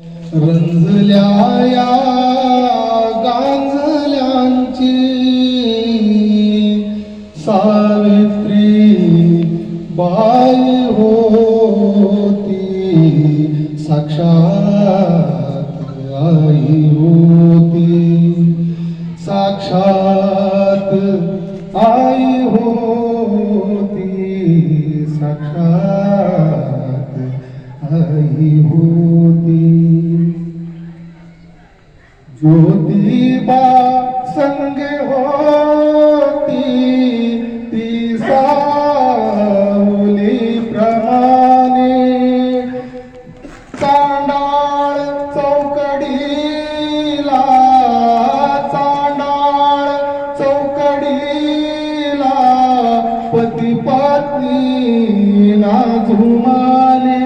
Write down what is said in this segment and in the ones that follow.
रंजल्या या गांजल्यांची सावित्री बाई होती साक्षात आई होती साक्षात आई होती साक्षात आई होती. ज्योतिबा संगे होती ती सावली प्रमाणे. चांडाळ चौकडीला चांडाळ चौकडीला पती पत्नी ना झुमाने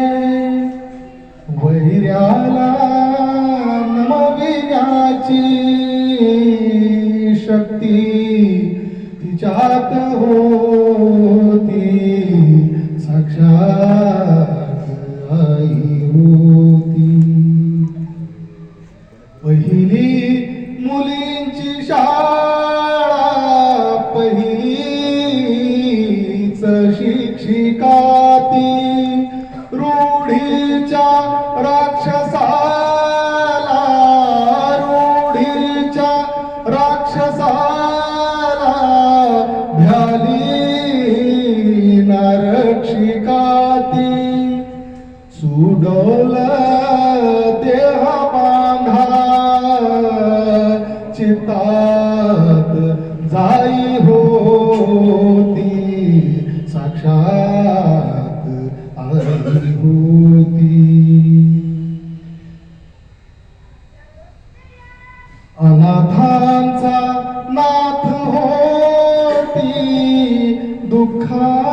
वैर्याला शक्ती तिच्यात होती. साक्षात आई होती. पहिली मुलींची शाळा पहिलीच शिक्षिका ती. रूढीच्या सुडोल देह बांधा. चितात जाई होती साक्षात आई होती अनाथांचा नाथ होती दुःखात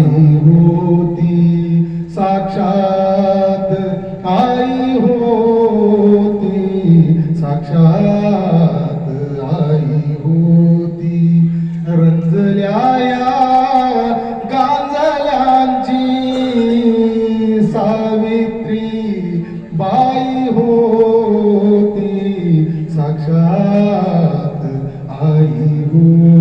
आई होती साक्षात आई होती. साक्षात आई होती. रंजल्या या गांजल्यांची सावित्री बाई होती. साक्षात आई होती.